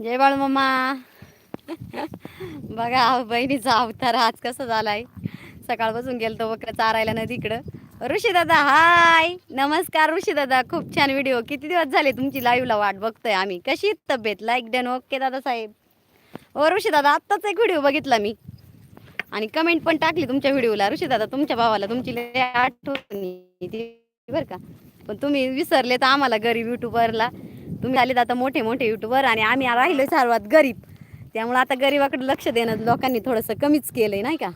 जय Balu mamma बघा बहिणीचा अवतार आज कसा झालाय. सकाळपासून गेलतो वक्र चारायला नदीकडं. ऋषी दादा हाय. नमस्कार ऋषी दादा खूप छान व्हिडिओ किती दिवस झाले तुमची लाईव्हला वाट बघतोय आम्ही. कशी तब्येत? Like done okay Dada Saheb. ओ ऋषी दादा आत्ताच एक व्हिडिओ बघितला मी. आणि कमेंट पण टाकली तुमच्या व्हिडिओला ऋषी दादा तुमच्या भावाला तुमची आठवणी बरं का. पण तुम्ही विसरले तर आम्हाला गरीब युट्यूबरला तुम्ही आलेत आता मोठे मोठे युट्यूबर आणि आम्ही राहिलो सर्वात गरीब. त्यामुळं आता गरिबाकडे लक्ष देणं लोकांनी थोडंसं कमीच केलं आहे नाही का?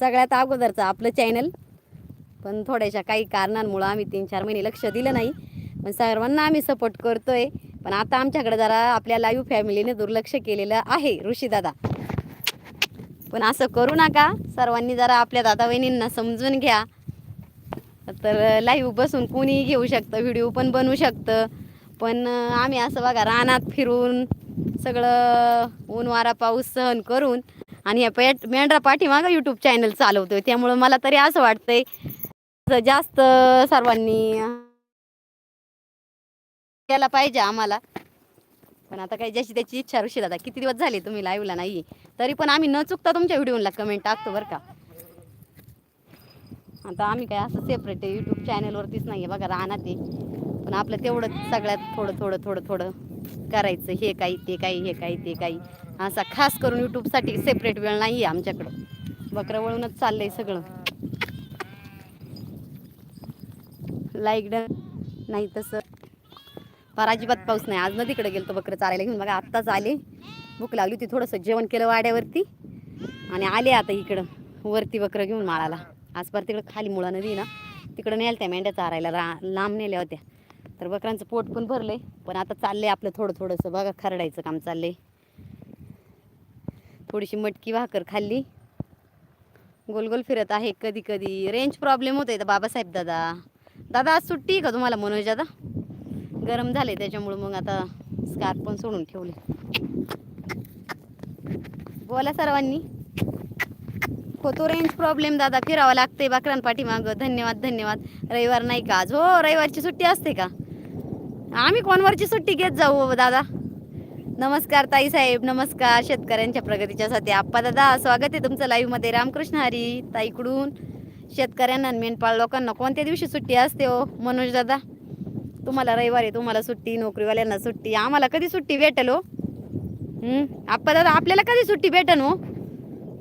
सगळ्यात अगोदरचं आपलं चॅनल पण थोड्याशा काही कारणांमुळं आम्ही तीन चार महिने लक्ष दिलं नाही. पण सर्वांना आम्ही सपोर्ट करतोय. पण आता आमच्याकडे जरा आपल्या लाईव्ह फॅमिलीने दुर्लक्ष केलेलं आहे ऋषीदादा पण असं करू नका. सर्वांनी जरा आपल्या दादा वहिनींना समजून घ्या. तर लाईव्ह बसून कोणीही घेऊ शकतं व्हिडिओ पण बनवू शकतं. पण आम्ही असं बघा रानात फिरून सगळं ऊन वारा पाऊस सहन करून आणि या पेट मेंढरा पाठीमागं यूट्यूब चॅनल चालवतोय. त्यामुळं मला तरी असं वाटतंय जास्त सर्वांनी केला पाहिजे आम्हाला. पण आता काही ज्याची त्याची इच्छा रुशील दादा किती दिवस झाले तुम्ही लाईव्हला नाही तरी पण आम्ही न चुकता तुमच्या व्हिडिओला कमेंट टाकतो बरं का. आता आम्ही काय असं सेपरेट आहे यूट्यूब चॅनलवरतीच नाही आहे बघा राहणार ते पण आपलं तेवढं सगळ्यात थोडं थोडं थोडं थोडं करायचं. हे काही ते काही हे काही ते काही. असा खास करून यूट्यूबसाठी सेपरेट वेळ नाही आहे आमच्याकडं. बकरं वळूनच चाललंय सगळं. लाईक डन नाही तसं. फार अजिबात पाऊस नाही. आज नदीकडे गेलतो बकरं चालायला. घेऊन बघा आत्ताच आले. भूक लागली होती थोडंसं. जेवण केलं वाड्यावरती. आणि आले आता इकडं. वरती बकरं घेऊन माळाला. आज पर तिकडं खाली मुळा नदी ना. तिकडं नेल्या त्या मेंढ्या चारायला. रा लांब नेल्या होत्या. तर बकरांचं पोट पण भरलंय. पण आता चाललंय आपलं थोडं थोडंसं. बघा खरडायचं काम चाललंय. थोडीशी मटकी भाकर खाल्ली. गोल गोल फिरत आहे कधी कधी. रेंज प्रॉब्लेम होत तर बाबासाहेब दादा. दादा आज सुट्टी आहे का तुम्हाला मनोज दादा? गरम झाले त्याच्यामुळं मग आता स्कार्फ पण सोडून ठेवले. बोला सर्वांनी. होतो रेंज प्रॉब्लेम दादा. फिरावं लागते बाकरांपाठी मागं धन्यवाद धन्यवाद. रविवार नाही का आज? हो रविवारची सुट्टी असते का? आम्ही कोणवरची सुट्टी घेत जाऊ दादा? नमस्कार ताई साहेब नमस्कार शेतकऱ्यांच्या प्रगतीच्या साठी आप्पा दादा स्वागत आहे तुमचं लाईव्हमध्ये रामकृष्ण हरी ताईकडून. शेतकऱ्यांना मेंढपाळ लोकांना कोणत्या दिवशी सुट्टी असते हो मनोज दादा? तुम्हाला रविवारी तुम्हाला सुट्टी नोकरीवाल्यांना सुट्टी. आम्हाला कधी सुट्टी भेटेल हो? आप्पा दादा आपल्याला कधी सुट्टी भेटेल हो?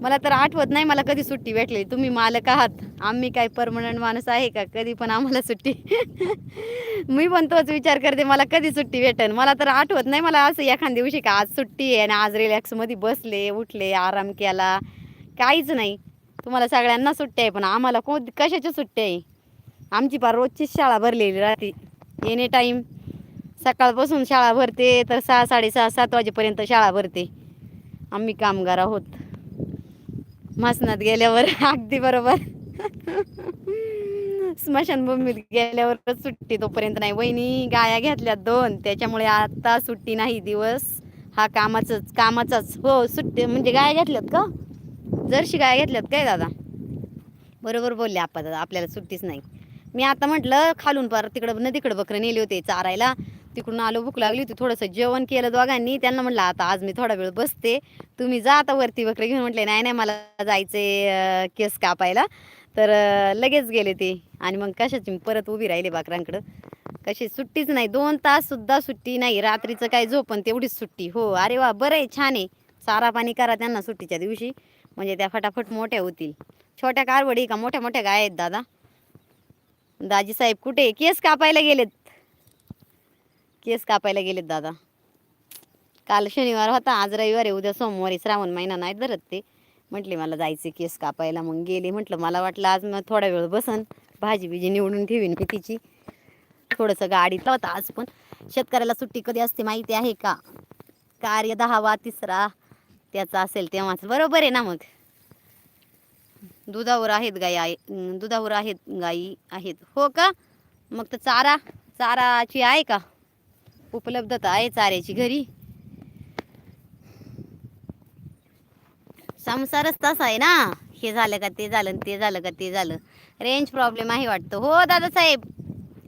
मला तर आठवत नाही मला कधी सुट्टी भेटली. तुम्ही मालक आहात. आम्ही काय परमनंट माणूस आहे का? कधी पण आम्हाला सुट्टी. मी पण तोच विचार करते मला कधी सुट्टी भेटेल मला तर आठवत नाही मला असं एखाद्या दिवशी का आज सुट्टी आहे आणि आज रिलॅक्समध्ये बसले उठले आराम केला. काहीच नाही. तुम्हाला सगळ्यांना सुट्टी आहे पण आम्हाला कोण कशाची सुट्टी आहे? आमची पार रोजचीच शाळा भरलेली राहते. एनी टाईम सकाळपासून शाळा भरते तर सहा साडेसहा सात वाजेपर्यंत शाळा भरते. आम्ही कामगार आहोत. मसनात गेल्यावर अगदी बरोबर. स्मशानभूमीत गेल्यावर सुट्टी तोपर्यंत नाही. वहिनी गाया घेतल्यात दोन. त्याच्यामुळे आता सुट्टी नाही दिवस. हा कामाचाच कामाचाच. हो सुट्टी म्हणजे गाया घेतल्यात का? जरशी गाया घेतल्यात काय दादा? बरोबर बोलले आपा दादा आपल्याला सुट्टीच नाही. मी आता म्हटलं खालून पार तिकडं नदीकडं बकरं नेले होते चारायला. तिकडून आलो भूक लागली होती थोडंसं जेवण केलं दोघांनी. त्यांना म्हटलं आता आज मी थोडा वेळ बसते. तुम्ही जा आता वरती वक्र घेऊन. म्हटले नाही नाही मला जायचे केस कापायला. तर लगेच गेले ते. आणि मग कशाची? परत उभी राहिले बाकरांकडं कशी? सुट्टीच नाही. दोन तास सुद्धा सुट्टी नाही. रात्रीचं काय झोपण तेवढीच सुट्टी. हो अरे वा बरं आहे छान आहे. चारा पाणी करा त्यांना सुट्टीच्या दिवशी. म्हणजे त्या फटाफट मोठ्या होतील. छोट्या कारवडी का? मोठ्या मोठ्या गाय आहेत दादा. दाजी साहेब कुठे? केस कापायला गेलेत. केस कापायला गेलेत दादा. काल शनिवार होता आज रविवार आहे उद्या सोमवारी श्रावण महिना नाही धरत ते. म्हटले मला जायचे केस कापायला मग गेले. म्हटलं मला वाटलं आज मग थोडा वेळ बसन भाजी बिजी निवडून ठेवीन मी तिची. थोडंसं गाडीत होता आज पण. शेतकऱ्याला सुट्टी कधी असते माहिती आहे का? कार्य दहावा तिसरा त्याचा असेल तेव्हाच. बरोबर आहे ना मग? दुधावर आहेत गाई आहे दुधावर आहेत गाई आहेत. हो का? मग तर चारा चाराची आहे का? उपलब्धता आहे चाऱ्याची घरी. संसारच तसा आहे ना. हे झालं का ते झालं ते झालं का ते झालं. रेंज प्रॉब्लेम आहे वाटतं. हो दादा साहेब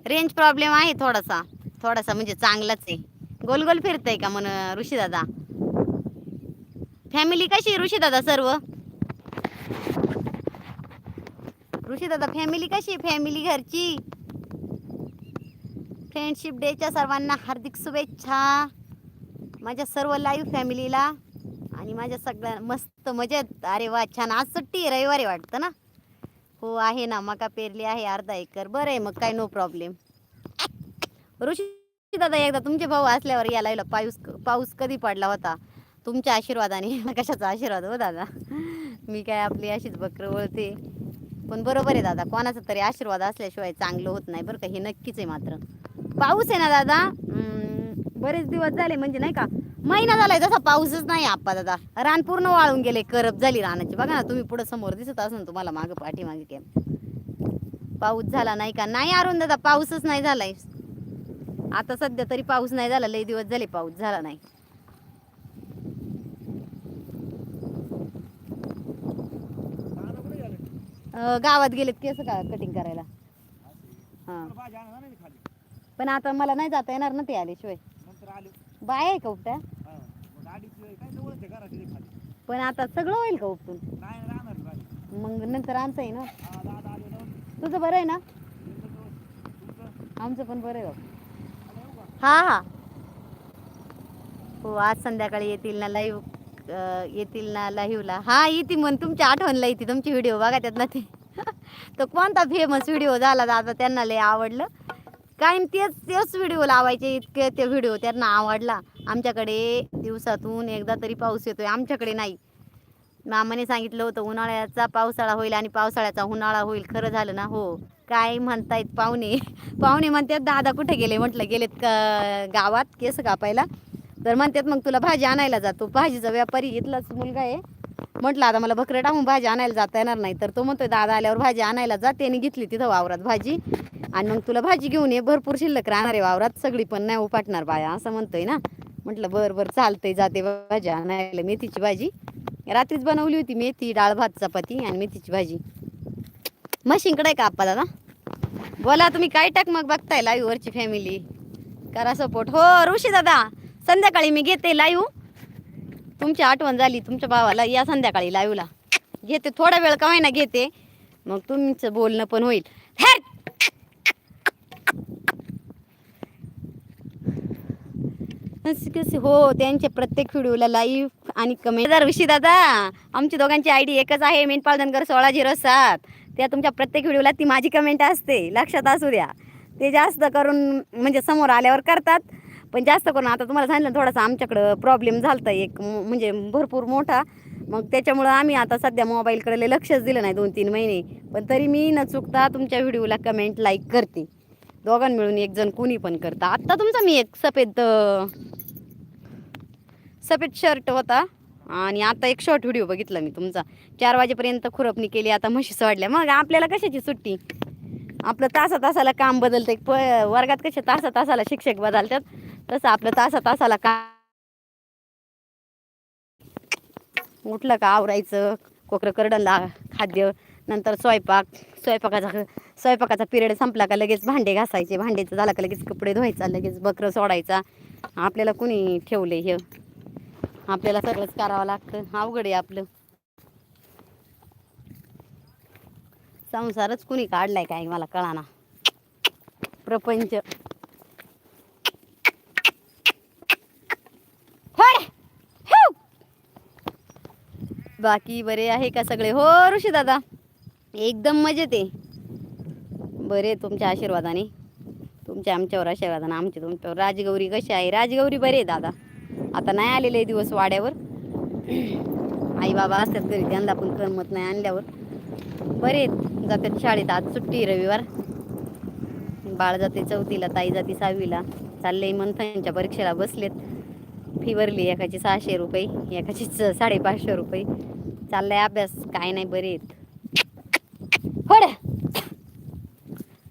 रेंज प्रॉब्लेम आहे थोडासा. थोडासा म्हणजे चांगलाच आहे. गोल गोल फिरतंय का म्हण ऋषी दादा? फॅमिली कशी आहे ऋषी दादा सर्व? ऋषी दादा फॅमिली कशी फॅमिली घरची? फ्रेंडशिप डेच्या सर्वांना हार्दिक शुभेच्छा. माझ्या सर्व लाईव्ह फॅमिलीला आणि माझ्या सगळ्या मस्त मजेत. अरे वा छान. आज सुट्टी रविवारी वाटतं ना? हो आहे ना. मका पेरली आहे अर्धा एकर. बरं आहे मग काय नो प्रॉब्लेम ऋषी दादा एकदा तुमचे भाऊ असल्यावर या लाईव्हला पाऊस पाऊस कधी पडला होता? तुमच्या आशीर्वादाने. कशाचा आशीर्वाद हो दादा? मी काय आपली अशीच बकरं वळते पण बरोबर आहे दादा. कोणाचा तरी आशीर्वाद असल्याशिवाय चांगलं होत नाही. बरं का हे नक्कीच आहे मात्र. पाऊस आहे ना दादा? बरेच दिवस झाले म्हणजे नाही का महिना झालाय तसा पाऊसच नाही आप्पा दादा. रान पूर्ण वाळून गेले करप झाली रानाची. बघा ना तुम्ही पुढे समोर दिसत असून तुम्हाला मागं पाठीमागे काय पाऊस झाला नाही का? नाही अरुण दादा पाऊसच नाही झालाय. आता सध्या तरी पाऊस नाही झाला लई दिवस झाले पाऊस झाला नाही. गावात गेलेत केस का कटिंग करायला? हा. पण आता मला नाही जाता येणार ना ते आल्याशिवाय. नंतर आले. बाय आहे का उपटा हा. मग गाडीची वेळ काय? जवळच आहे घराची रे खाली. पण आता सगळं होईल का उपटून? नाही राहणार गाडी. मग नंतर आमचं आहे ना? हा दादा आले ना. तुझं बरं आहे ना? तुमचं आमचं पण बरं आहे बाबा. आलं येऊ का? हा हा. हो आज संध्याकाळी येतील ना लाईव्ह येतील ना लाईव्हला हा येते मग तुमच्या आठवणला येते तुमचे व्हिडिओ बघा त्यात ना ते. तो कोणता फेमस व्हिडिओ झाला दादा? त्यांना लय आवडलं. कायम तेच तेच व्हिडिओ लावायचे इतके ते व्हिडिओ त्यांना आवडला. आमच्याकडे दिवसातून एकदा तरी पाऊस येतोय आमच्याकडे नाही. मामाने सांगितलं होतं उन्हाळ्याचा पावसाळा होईल आणि पावसाळ्याचा उन्हाळा होईल. खरं झालं ना हो? काय म्हणतायत पाहुणे? पाहुणे म्हणतात दादा कुठे गेले? म्हटलं गेलेत का गावात केस कापायला? तर म्हणतात मग तुला भाजी आणायला जातो. भाजीचा व्यापारी इथलाच मुलगा आहे. म्हटलं आता मला बकरं टाकून भाजी आणायला जाता येणार नाही. तर तो म्हणतोय दादा आल्यावर भाजी आणायला जा. त्याने घेतली तिथं वावरात भाजी. आणि मग तुला भाजी घेऊन ये भरपूर शिल्लक राहणार आहे वावरात. सगळी पण नाही उपाटणार बाया असं म्हणतोय ना. म्हटलं बरं बरं चालतंय जाते भाजी आणायला. मेथीची भाजी. रात्रीच बनवली होती मेथी डाळ भात चपाती आणि मेथीची भाजी. मशीनकडे आहे का आप्पा दादा? बोला तुम्ही काय टाक मग बघताय लाईव्ह वरची फॅमिली करा सपोर्ट हो ऋषी दादा संध्याकाळी मी घेते लाईव्ह तुमची आठवण झाली तुमच्या भावाला या संध्याकाळी लाईव्हला घेते थोडा वेळ का ना घेते. मग तुमचं बोलणं पण होईल. हो त्यांचे प्रत्येक व्हिडिओला लाईव्ह आणि कमेंट. दादा ऋषी दादा आमची दोघांची आय डी एकच आहे मेनपाल धनगर सोळा झिरो सात त्या तुमच्या प्रत्येक व्हिडिओला ती माझी कमेंट असते. लक्षात असू द्या. ते जास्त करून म्हणजे समोर आल्यावर करतात. पण जास्त करून आता तुम्हाला सांगितलं थोडासा आमच्याकडं प्रॉब्लेम झालता एक म्हणजे भरपूर मोठा. मग त्याच्यामुळं आम्ही आता सध्या मोबाईलकडे लक्षच दिलं नाही दोन तीन महिने. पण तरी मी न चुकता तुमच्या व्हिडिओला कमेंट लाईक करते. दोघां मिळून एक जण कुणी पण करता. आत्ता तुमचा मी एक सफेद सफेद शर्ट होता. आणि आता एक शॉर्ट व्हिडिओ बघितला मी तुमचा. चार वाजेपर्यंत खुरपणी केली आता म्हशी सोडल्या. मग आपल्याला कशाची सुट्टी? आपलं तासा तासाला काम बदलतं प वर्गात कसे तासा तासाला शिक्षक बदलतात? तसं आपलं तासा तासाला का उठलं का आवरायचं कोकरं करडला खाद्य नंतर स्वयंपाक स्वयंपाकाचा स्वयंपाकाचा पिरियड संपला का लगेच भांडे घासायचे भांडेचं झालं का लगेच कपडे धुवायचा लगेच बकरं सोडायचा. आपल्याला कुणी ठेवले हे? आपल्याला सगळंच करावं लागतं. अवघड आहे आपलं. संसारच कुणी काढलाय काय मला कळाना. प्रपंच फड! हेव! बाकी बरे आहे का सगळे? हो ऋषी दादा. एकदम मजेत आहे. बरे तुमच्या आशीर्वादाने. तुमच्या आमच्यावर आशीर्वादाने आमच्या तुमच्यावर. राजगौरी कशी आहे? राजगौरी बरे आहे दादा. आता नाही आलेले दिवस वाड्यावर. आई बाबा असतात घरी त्यांना पण करमत नाही आणल्यावर. बरे आहेत. जातात शाळेत. आज सुट्टी रविवार. बाळ जाते चौथीला ताई जाते सहावीला. चालले मंथनच्या परीक्षेला बसलेत. फी भरली एकाची सहाशे रुपये एकाची साडेपाचशे रुपये. चाललाय अभ्यास काय नाही बरे फड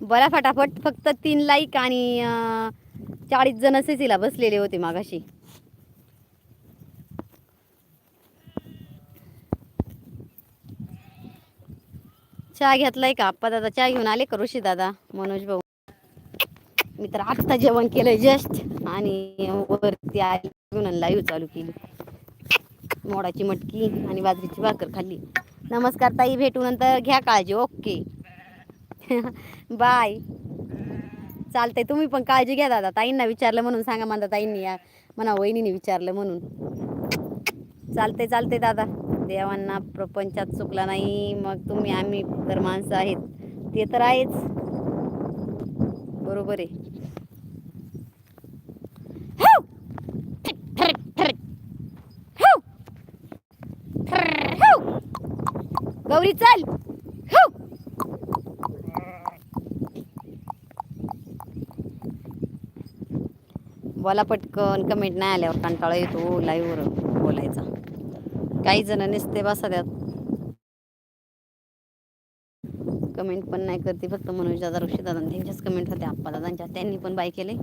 बरा फटाफट फक्त तीन लाईक आणि चाळीस जण सिसीला बसलेले होते मागाशी. चहा घेतलाय का? आप्पा दादा चहा घेऊन आले का? ऋषी दादा मनोज भाऊ. मी तर आत्ता जेवण केलंय जस्ट आणि वरती आली. घेऊन लाईव्ह चालू केली. मोडाची मटकी आणि बाजरीची भाकर खाल्ली. नमस्कार ताई भेटू नंतर. घ्या काळजी. ओके. बाय चालतंय. तुम्ही पण काळजी घ्या दादा. ताईंना विचारलं म्हणून सांगा म्हणता ताईंनी या म्हणा वहिनीने विचारलं म्हणून. चालते चालते दादा. देवांना प्रपंचात चुकला नाही. मग तुम्ही आम्ही तर माणसं आहेत. ते तर आहेच. बरोबर आहे. गौरी चल. हाव! बोला पटकन कमेंट नाही आल्यावर कंटाळा येतो लाईव्हवर बोलायचा. काही जण नसते बसा त्यात कमेंट पण नाही करते फक्त मनोज दादा ऋषी दादा त्यांच्याच कमेंट होते आप्पा दादांच्या त्यांनी पण बाय केले.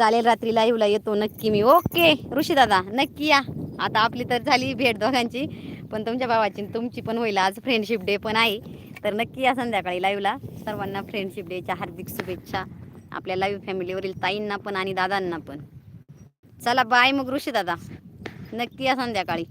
चालेल रात्री लाईव्हला येतो नक्की मी. ओके ऋषी दादा नक्की या. आता आपली तर झाली भेट दोघांची पण तुमच्या भावाची तुमची पण होईल. आज फ्रेंडशिप डे पण आहे. तर नक्की या संध्याकाळी लाईव्हला सर्वांना फ्रेंडशिप डेच्या हार्दिक शुभेच्छा. आपल्या लाईव्ह फॅमिलीवरील ताईंना पण आणि दादांना पण. चला बाय मग ऋषी दादा. नक्की या संध्याकाळी.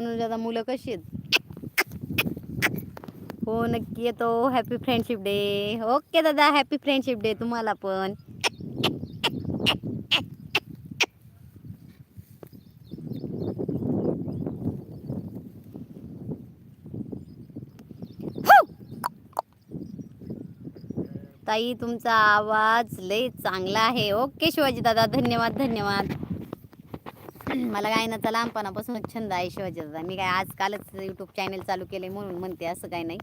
म्हणून दादा मुलं कशी आहेत? हो नक्की येतो. हॅपी फ्रेंडशिप डे ओके दादा हॅपी फ्रेंडशिप डे तुम्हाला पण. ताई तुमचा आवाज लय चांगला आहे. ओके शिवाजी दादा धन्यवाद धन्यवाद. मला गायनाचा लहानपणापासूनच छंद आहे शिवाजीचा. मी काय आजकालच यूट्यूब चॅनल चालू केले म्हणून म्हणते असं काही नाही.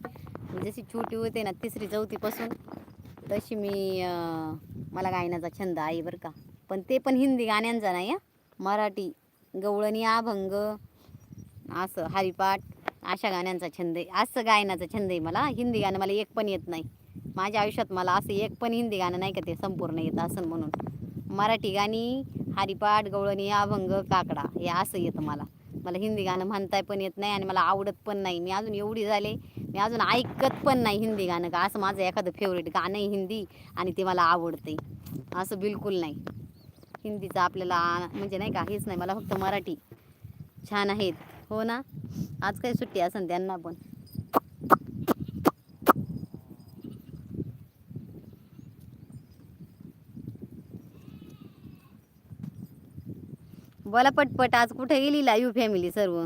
जशी छोटी होते ना तिसरी चौथीपासून तशी मी मला गायनाचा छंद आहे बरं का. पण ते पण हिंदी गाण्यांचा नाही मराठी गवळणी अभंग असं हरिपाठ अशा गाण्यांचा छंद आहे. असं गायनाचा छंद आहे मला. हिंदी गाणं मला एक पण येत नाही. माझ्या आयुष्यात मला असं एक पण हिंदी गाणं नाही का ते संपूर्ण येत असं म्हणून. मराठी गाणी हरिपाठ गवळणी अभंग काकडा हे असं येतं मला. मला हिंदी गाणं म्हणताय पण येत नाही आणि मला आवडत पण नाही. मी अजून एवढी झाले मी अजून ऐकत पण नाही हिंदी गाणं. का असं माझं एखादं फेवरेट गाणं आहे हिंदी आणि ते मला आवडते. असं बिलकुल नाही. हिंदीचं आपल्याला म्हणजे नाही का हेच नाही. मला फक्त मराठी छान आहेत. हो ना? आज काही सुट्टी असेल त्यांना पण. बोला पटपट आज कुठे गेली लाईव्ह फॅमिली सर्व?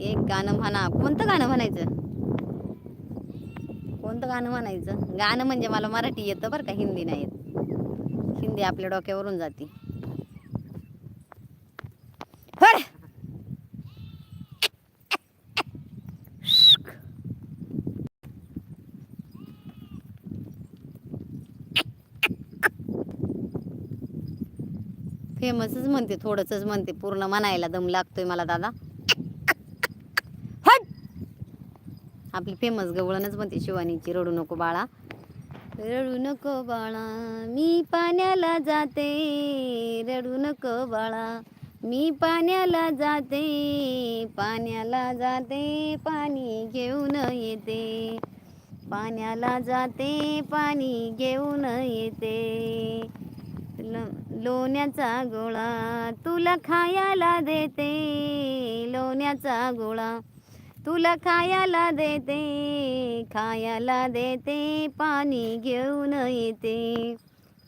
एक गाणं म्हणा कोणतं गाणं म्हणायचं? कोणतं गाणं म्हणायचं? गाणं म्हणजे मला मराठी येतं बरं का हिंदी नाही येत. हिंदी आपल्या डोक्यावरून जाते हट! फेमसच म्हणते थोडंसंच म्हणते. पूर्ण म्हणायला दम लागतोय मला दादा. हट! आपली फेमस गवळणच म्हणते शिवानीची रडू नको बाळा. रडू नको बाळा मी पाण्याला जाते. रडू नको बाळा मी पाण्याला जाते. पाण्याला जाते पाणी घेऊन येते. पाण्याला जाते पाणी घेऊन येते. लोण्याचा गोळा तुला खायला देते लोण्याचा गोळा तुला खायला देते खायला देते पाणी घेऊन येते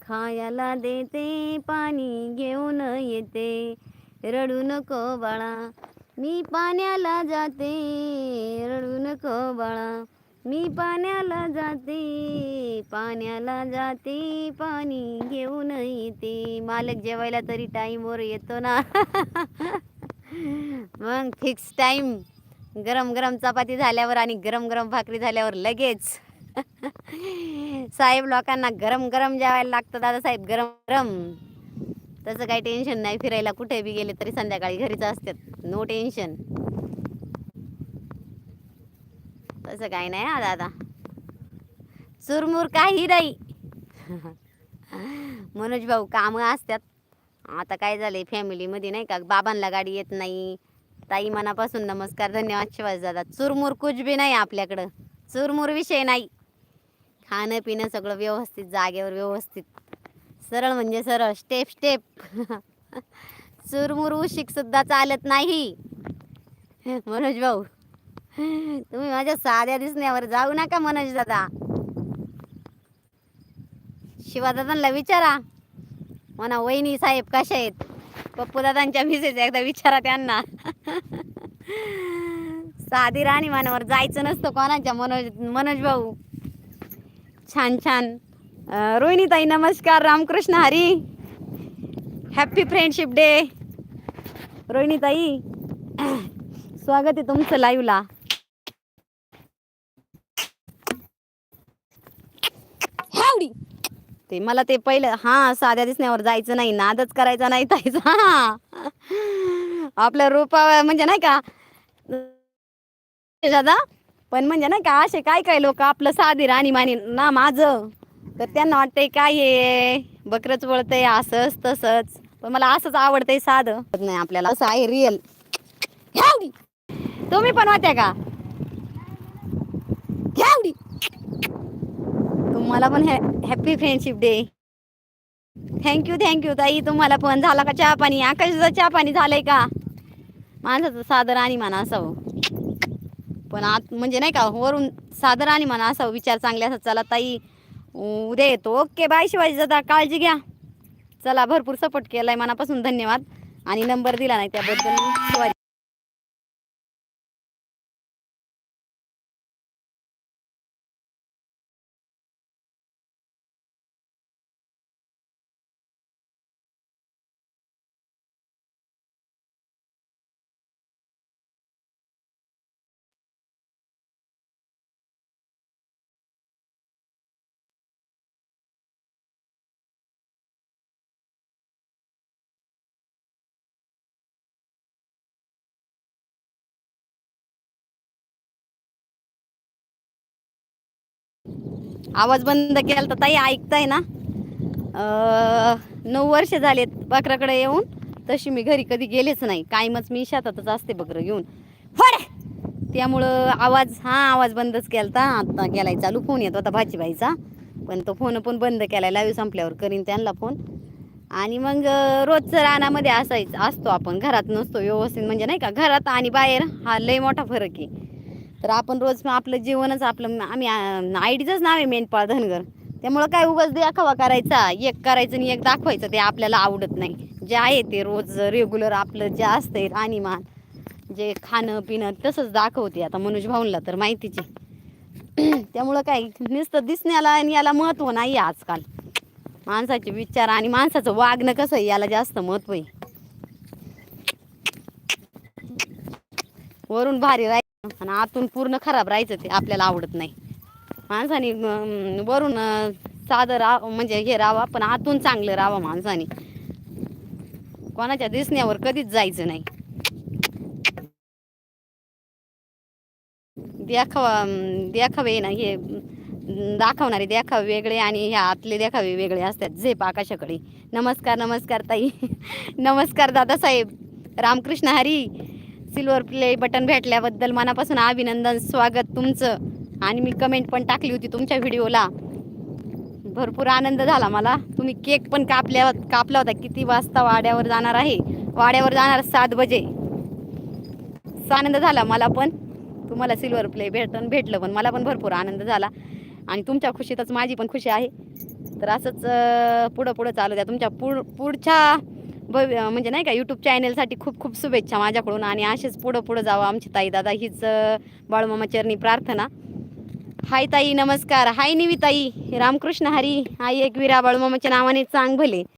खायला देते पाणी घेऊन येते. रडू नको बाळा मी पाण्याला जाते रडू नको बाळा. मी पाण्याला जाते पाण्याला जाते पाणी घेऊन येते. मालक जेवायला तरी टाईमवर येतो ना. मग फिक्स टाईम गरम गरम चपाती झाल्यावर आणि गरम गरम भाकरी झाल्यावर लगेच. साहेब लोकांना गरम गरम जेवायला लागतं दादा साहेब गरम गरम. तसं काही टेन्शन नाही फिरायला कुठे बी गेले तरी संध्याकाळी घरीच असतात. नो टेन्शन तसं काही नाही हा दादा. चुरमुर काही नाही. मनोज भाऊ कामं असतात. आता काय झाले फॅमिलीमध्ये नाही का? बाबांना गाडी येत नाही. ताई मनापासून नमस्कार धन्यवाद शिवाजी दादा. चुरमुर कुछ बी नाही आपल्याकडं. चुरमुर विषय नाही. खाणं पिणं सगळं व्यवस्थित जागेवर व्यवस्थित. सरळ म्हणजे सरळ स्टेप स्टेप चुरमुर उशिक सुद्धा चालत नाही. मनोज भाऊ. तुम्ही माझ्या साध्या दिसण्यावर जाऊ नका मनोज दादा. शिवादादांना विचारा. म्हणा वहिनी साहेब कशा आहेत? पप्पू दादांच्या मिसेस एकदा विचारा त्यांना. साधी राणी मानावर जायचं नसतं कोणाच्या मनोज मनोज भाऊ. छान छान. रोहिणीताई नमस्कार. Ramkrishna Hari. Happy friendship day रोहिणीताई स्वागत आहे तुमचं लाईव्हला ते. मला ते पहिलं हा साध्या दिसण्यावर जायचं नाही नादच करायचा नाही तायचा हा आपल्या रूपा म्हणजे नाही का दादा पण म्हणजे नाही का असे काय काय लोक आपलं साधी राणी मानी ना माझं. तर त्यांना वाटतंय काय हे बकरच वळतंय असंच तसंच. पण मला असंच आवडतंय साधं. नाही आपल्याला असं आहे रिअल तुम्ही पण होत्या का? तुम्हाला पण happy friendship day thank you thank you ताई. तुम्हाला पण झाला का चहा पाणी? आकाशाचं चहा पाणी झालंय का? माणसाचं सादर आणि म्हणा असावं पण आत म्हणजे नाही का वरून सादर आणि म्हणा असावं विचार चांगले असा चला ताई उद्या येतो. ओके बाय शिवाजी दादा. काळजी घ्या. चला भरपूर सपोर्ट केलाय मनापासून. धन्यवाद. आणि नंबर दिला नाही त्याबद्दल. सॉरी आवाज बंद केला तर ताई ऐकताय ना? नऊ वर्ष झालेत बकराकडे येऊन. तशी मी घरी कधी गेलेच नाही. कायमच मी शेतातच असते बकरं घेऊन. फड! त्यामुळं आवाज हा आवाज बंदच केलता. आता गेलाय चालू. फोन येतो आता भाजीबाईचा पण तो फोन पण बंद केलाय. लाईव्ह संपल्यावर करीन त्यांना फोन. आणि मग रोजचं रानामध्ये असायचं असतो आपण. घरात नसतो व्यवस्थित. म्हणजे नाही का घरात आणि बाहेर हा लय मोठा फरक आहे. तर आपण रोज आपलं जीवनच आपलं आम्ही आयडीचंच नाव आहे मेंढपाळ धनगर त्यामुळं काय उगाच देखावा करायचा एक करायचं आणि एक दाखवायचं ते आपल्याला आवडत नाही. जे आहे ते रोज रेग्युलर आपलं जे असतंय राहणीमान जे खाणं पिणं तसंच दाखवते आता मनोज भाऊनला तर माहितीच. आहे त्यामुळं काय नुसतं दिसण्याला आणि याला महत्त्व नाही आहे आजकाल. माणसाचे विचार आणि माणसाचं वागणं कसं आहे याला जास्त महत्त्व आहे. वरून भारी राहील. ना आतून पूर्ण खराब राहायचं ते आपल्याला आवडत नाही. माणसाने वरून साधं राव म्हणजे हे राहावा पण आतून चांगलं राहावं माणसाने. कोणाच्या दिसण्यावर कधीच जायचं नाही. देखावा देखावे ना हे दाखवणारे देखावे वेगळे आणि ह्या आतले देखावे वेगळे असतात झेप आकाशाकडे. नमस्कार नमस्कार ताई. नमस्कार Dadasaheb Ramkrishna Hari. Silver play button भेटल्याबद्दल मनापासून अभिनंदन स्वागत तुमचं. आणि मी कमेंट पण टाकली होती तुमच्या व्हिडिओला भरपूर आनंद झाला मला. तुम्ही केक पण कापल्या कापला होता. किती वाजता वाड्यावर जाणार आहे? वाड्यावर जाणार सात बजे. आनंद झाला मला पण. तुम्हाला सिल्वर प्ले भेटन भेटलं पण. मला पण भरपूर आनंद झाला. आणि तुमच्या खुशीतच माझी पण खुशी आहे. तर असंच पुढं पुढं चालू द्या. तुमच्या पुढ पुढच्या भव्य म्हणजे नाही का यूट्यूब चॅनेलसाठी खूप खूप शुभेच्छा माझ्याकडून आणि असेच पुढं पुढं जावं आमची ताई दादा. हीच बाळमामा चरणी प्रार्थना. हाय ताई नमस्कार. हाय निवी ताई. रामकृष्ण हरी. हाय एक विरा बाळूमामाच्या नावाने चांग भले.